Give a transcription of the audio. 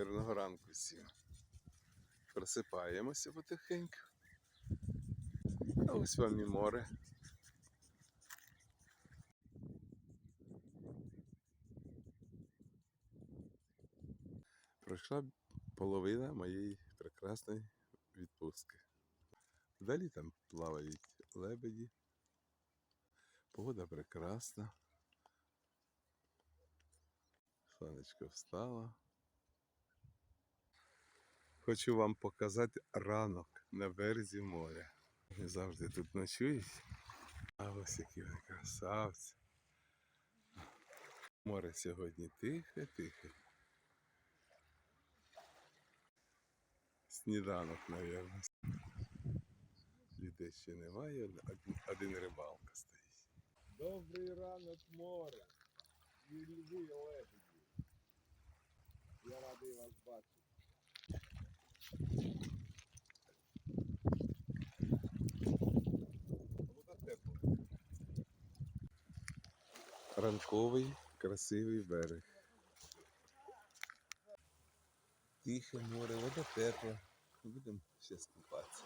Мирного ранку всім. Просипаємося потихеньку. А ось вам і море. Пройшла половина моєї прекрасної відпустки. Далі там плавають лебеді. Погода прекрасна. Сонечко встало. Хочу вам показати ранок на березі моря. Вони завжди тут ночують. А ось які вони красавці. Море сьогодні тихе, тихе. Сніданок, мабуть. Людей ще немає, один, один рибалка стоїть. Добрий ранок море. І. Я радий вас бачити. Ранковий красивий берег. Тихе море, вода тепла. Будемо ще скупатися.